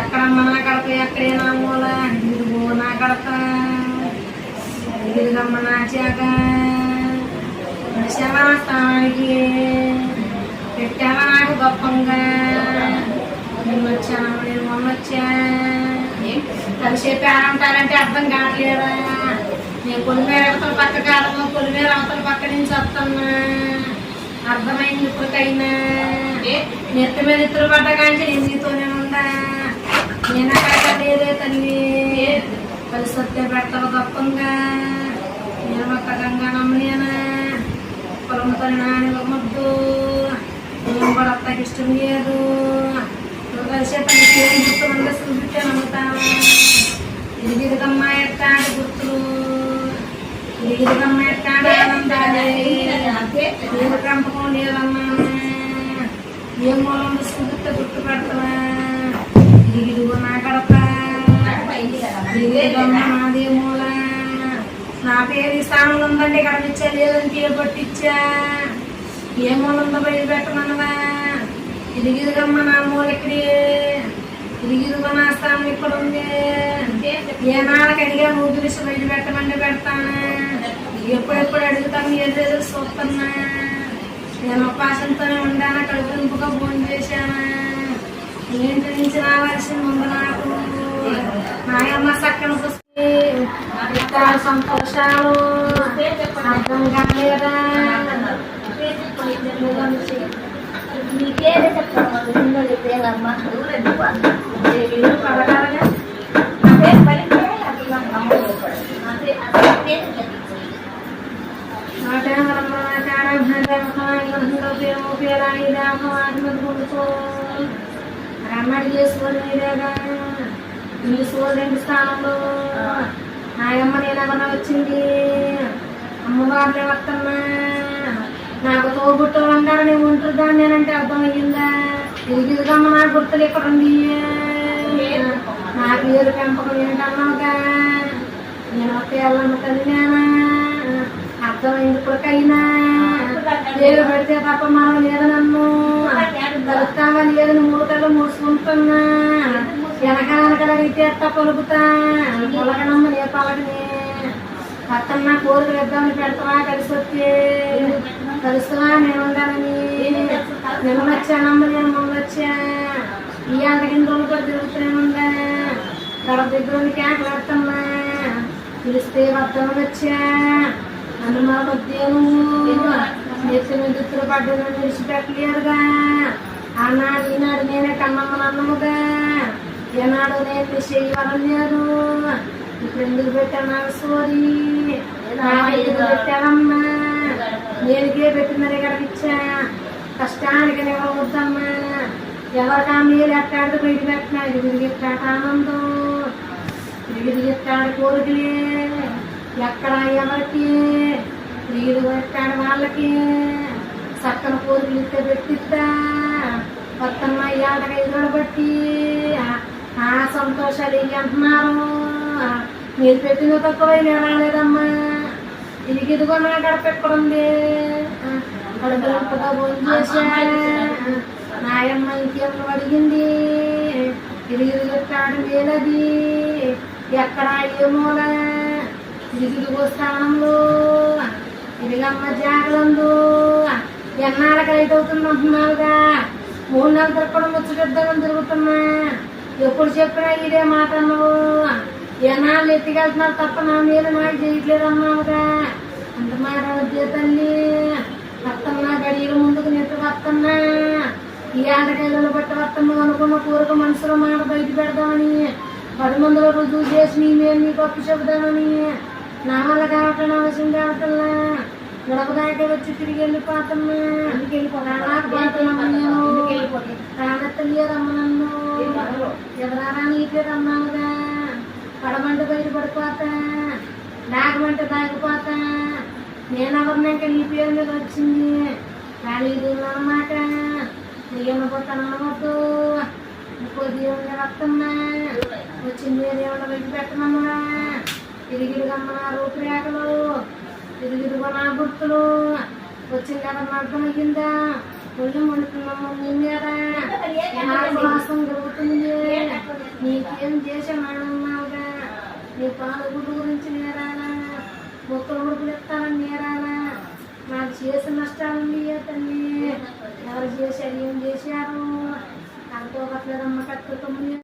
ఎక్కడమ్మ నా కడప ఎక్కడే నా మూల? ఇదిగో నా కడప. ఇదిగమ్మ నా చేక. శవాస్తానికి పెట్టావా నాకు గొప్పంగా? నేను వచ్చాను నేను మొన్న వచ్చా కలిసే పేరంటారంటే అర్థం కావట్లేదా? నేను కొలిమేర అవతల పక్క కాదమ్మా కొలిమేర అవతల పక్క నుంచి వస్తున్నా. అర్థమైంది ఇప్పటికైనా? నెత్తి మీద ఇద్దరు పడ్డ కానీ నేను నీతోనే ఉందా నేను అక్కడ లేదే తల్లి కలిసి వస్తే పెడతావు గొప్పంగా నేను ఒక్క గంగా నమ్మనేనా పొలంతో నాని ఒక ముద్దు నేను కూడా అత్తకి ఇష్టం లేదు నువ్వు కలిసే తనకి ఏం గుర్తు చూపితే నమ్ముతాను ఇది ఇదిగమ్మా ఎట్టాడు గుర్తులు ఇది ఇదిగమ్మా ఎట్టాడు ఆనందాలే నేను పెంపకం లేదమ్మా ఏ మూలం చూపితే గుర్తు పెడతావా ఇది ఇదిగో నా గడప నాదే మూల నా పేరు ఈ స్థానంలో ఉందండి ఇక్కడ ఇచ్చా లేదని పేరు పట్టించా ఏ మూల ఉందో బయట పెట్టమన్నవా ఇది నా మూల ఇక్కడే ఇదిగిదిగో నా స్థానం ఇక్కడ ఉంది ఏ నాళ్ళకి అడిగా నువ్వు బయట పెట్టమండి పెడతాను ఎప్పుడెప్పుడు అడుగుతాను ఏదో చూస్తున్నా నేను ఉపాసంతోనే ఉండాను కడుపు నింపుగా ఫోన్ చేశాను ఏంటి నుంచి రావాల్సింది ఉంది నాకు? సక్కన పుస్తకి ఇత్తాలు సంతోషాలు అర్థం కాలేదా నీకేదే చెప్తాను అదే రమ్మడి చేసుకొని మీరేగా ఇల్లు చూడండి స్థానంలో నాయమ్మ నేను వచ్చింది? అమ్మవారిని వస్తున్నా నాకు తోబుట్టు అంటారు నేను ఉంటుందా నేనంటే అర్థమయ్యిందా? ఇదిగిదిగమ్మ నా గుర్తులు ఇక్కడ ఉంది. నా పేరు పెంపకం ఏంటన్నావుగా? నేను ఒక ఎల్లమ్మ తల్లినేనా? అర్థమైంది ఇప్పటికైనా? పేరు పెడితే తప్ప మనం లేదు నన్ను దొరుకుతావా లేదని మూటలు మూసుకుంటున్నా. వెనకాల వెనకాల పలుకుతా పొలకనమ్మ నీ పలకనే అత్తమ్మ నా కోరికలు ఇద్దామని పెడతావా కలిసి వస్తే కలుస్తావా నేను ఉండాలని నిన్న వచ్చానమ్మ నేను మొన్న వచ్చా ఈ అంతకింత రోజులు కూడా తిరుగుతూనే ఉందా గడప దగ్గర ఉంది క్యాంప్ పెడతామ్మా పిలిస్తే వద్దామని వచ్చా నన్ను మా వద్దేను నెత్తి మీద దుత్తులు పడ్డను విడిచిపెట్టలేరుగా అన్నాడు ఈనాడు నేనే కన్నమ్మ నన్నముగా ఏనాడు నేను చేయవరం లేదు ఇప్పుడు ఎందుకు పెట్టాను సోరీ సోరి పెట్టానమ్మా నేనికే పెట్టిందని కనిపించా కష్టానికి నేను వద్దమ్మా. ఎవరికా మీరు ఎట్టాడితే బయట పెట్టినా? ఎదురు తిరిగి ఎట్టాట ఆనందం? ఎదురు ఎట్టాడు కోరికలే? ఎక్కడ ఎవరికి? తిరిగి ఎట్టాడు వాళ్ళకి? చక్కని కోరికలు ఇస్తే పెట్టిద్దా? కొత్త అమ్మాయి ఆటగా ఎదురు బట్టి ఆ- సంతోషాలు ఇవి అంటున్నారు మీరు పెట్టింది తక్కువ నేను రాలేదమ్మా ఇది ఇదిగో నా గడప ఎక్కడ ఉంది? భోజనం చేశా? నాయమ్మ ఇంకేమో అడిగింది. ఇది పెట్టాడు మేలది ఎక్కడ ఏమోలా ఇది తిరిగిదిగో స్థానంలో. ఇదిగమ్మ జాగలందు ఎన్నాళ్ళకి అవుతుంది అంటున్నావుగా? మూడు నెలలు తిరగడం ముచ్చటిద్దామని తిరుగుతున్నా. ఎప్పుడు చెప్పినా ఇదే మాట అన్నావు. ఎన్నాళ్ళు ఎత్తికెళ్తున్నారు తప్ప నా మీద నాకు చేయట్లేదు అన్నావుగా. అంత మాట వద్దే తల్లి. వస్తున్నా గడియలు ముందుకు నెట్టు వస్తున్నా ఈ ఆటకాయలలో బట్ట వస్తాము అనుకున్న కూరక మనసులో మాట బయట పెడదామని పది మందిలో రుజువు చేసి నీ మీద నీ గొప్ప చెబుదామని. నా వల్ల కావటం అవసరం కావటంలా. గడప దాకా వచ్చి తిరిగి వెళ్ళిపోతున్నా. రాకపోతున్నాము నేను రానత్తలేదమ్మ నన్ను ఎదరారా నీకే రమ్మావుగా పడమంటే బయట పడిపోతా దాగమంటే దాగిపోతా? నేను ఎవరినాక నీ పేరు మీద వచ్చింది? కానీ అన్నమాట. నీకేమో పోతానమ్మతో ఇంకో దేవుని వస్తున్నా. వచ్చింది దేవుని బయట పెట్టమమ్మా ఇరిగిరిగమ్మ నా రూపురేఖలు. తిరిగిరుగో నా గుర్తులు. వచ్చింది ఎవరిని అర్థమయ్యిందా? ఒళ్ళు మండుతున్నాము నీ మీద నా శ్వాసం జరుగుతుంది. నీకేం చేసామన్నావుగా నీ పాల గురించి నేరాలా మొక్కలు ఉడుపులు ఇస్తానని నేరాలా నాకు చేసిన నష్టాలు తల్లి ఎవరు చేశారు ఏం చేశారు? అనుకోవట్లేదమ్మ ఒక కట్టుకోమని